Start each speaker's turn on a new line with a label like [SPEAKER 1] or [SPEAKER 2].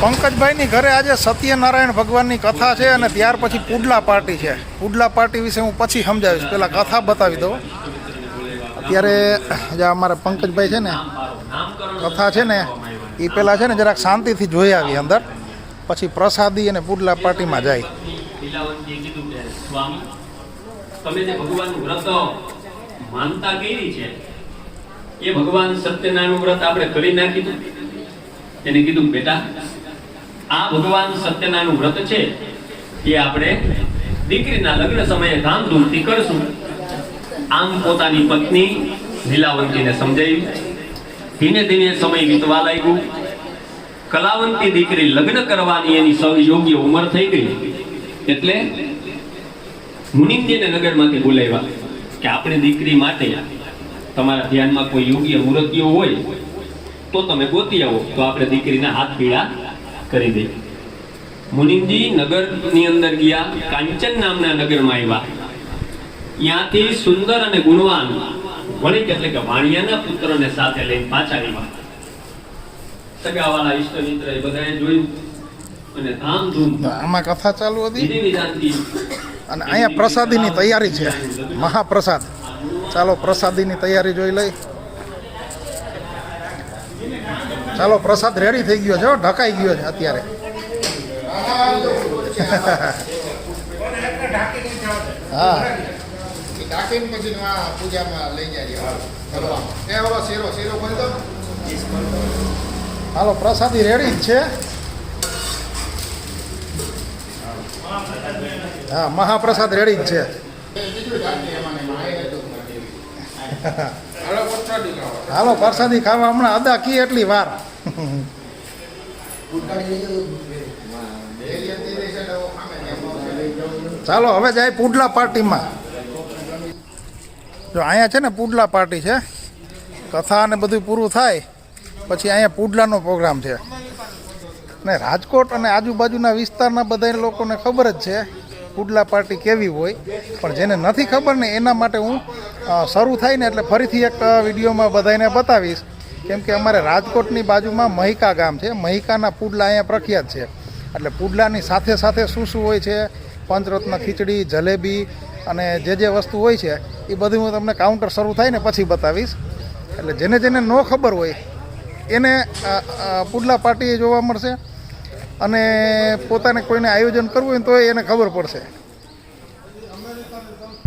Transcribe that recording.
[SPEAKER 1] પંકજભાઈની ઘરે આજે સત્યનારાયણ ભગવાનની કથા છે અને ત્યાર પછી પુડલા પાર્ટી છે. પુડલા પાર્ટી વિશે હું પછી સમજાવીશ. પહેલાં કથા બતાવી દઉં. અત્યારે જે અમારા પંકજભાઈ છે ને, કથા છે ને, એ પહેલાં છે ને જરાક શાંતિથી જોઈ આવી અંદર. પછી પ્રસાદી અને પુડલા પાર્ટીમાં જાય.
[SPEAKER 2] ભગવાન સત્યનારાયણ વ્રત આપણે કરી નાખ્યું. એને કીધું, બેટા આ ભગવાન સત્યનારાયણ વ્રત છે. એ આપણે દીકરીના લગ્ન સમયે ધામધૂમથી કરશું. આમ પોતાની પત્ની લીલાવંતીને સમજાવી ધીમે ધીમે સમય વીતવા લાગ્યું. કલાવંતી દીકરી લગ્ન કરવાની એની સૌ યોગ્ય ઉંમર થઈ ગઈ. એટલે મુનિમજીને નગરમાંથી બોલાવ્યા કે આપણી દીકરી માટે તમારા ધ્યાનમાં કોઈ યોગ્ય મૂર્તિઓ હોય, તો તમે ગોતી આવો. તો આપણે દીકરીના હાથ પીળા કરી દઈએ મુનિમજી નગરની અંદર ગયા કાંચન નામના નગરમાં આવ્યા. ત્યાંથી સુંદર અને ગુણવાન વણિક એટલે કે વાણિયાના પુત્રને સાથે લઈને પાછા આવ્યા. સગાવાળા ઈષ્ટ મિત્ર એ બધાએ જોયું અને ધામધૂમ
[SPEAKER 1] આમાં કથા ચાલુ હતી? અને અહીંયા પ્રસાદીની તૈયારી છે. મહાપ્રસાદ. ચાલો પ્રસાદીની તૈયારી જોઈ લઈ. ચાલો પ્રસાદ રેડી થઈ ગયો છે ઢકાઈ ગયો છે અત્યારે. હા.
[SPEAKER 3] પછી પૂજામાં લઈ જાય
[SPEAKER 1] હાલો પ્રસાદી રેડી જ છે. હા મહાપ્રસાદ રેડી જ છે.
[SPEAKER 3] હાલો, પ્રસાદી ખાવા
[SPEAKER 1] હમણાં અદા કી એટલી વાર. ચાલો, હવે જાય પુડલા પાર્ટીમાં. જો અહીંયા છે ને પુડલા પાર્ટી છે, કથા ને બધું પૂરું થાય, પછી અહીંયા પુડલાનો પ્રોગ્રામ છે. ને રાજકોટ અને આજુબાજુના વિસ્તારના બધા લોકોને ખબર જ છે પુડલા પાર્ટી કેવી હોય, પણ જેને નથી ખબર ને એના માટે હું શરૂ થાય ને એટલે ફરીથી એક વિડીયોમાં બધાને બતાવીશ. કેમ કે અમારે રાજકોટની બાજુમાં મહિકા ગામ છે. મહિકાના પુડલા અહીંયા પ્રખ્યાત છે. એટલે પુડલાની સાથે સાથે શું શું હોય છે? પંચરત્ન, ખીચડી, જલેબી અને જે જે વસ્તુ હોય છે, એ બધું હું તમને કાઉન્ટર શરૂ થાય ને પછી બતાવીશ. એટલે જેને જેને ન ખબર હોય, એને પુડલા પાર્ટી જોવા મળશે. અને પોતાને કોઈને આયોજન કરવું હોય તો એને ખબર પડશે.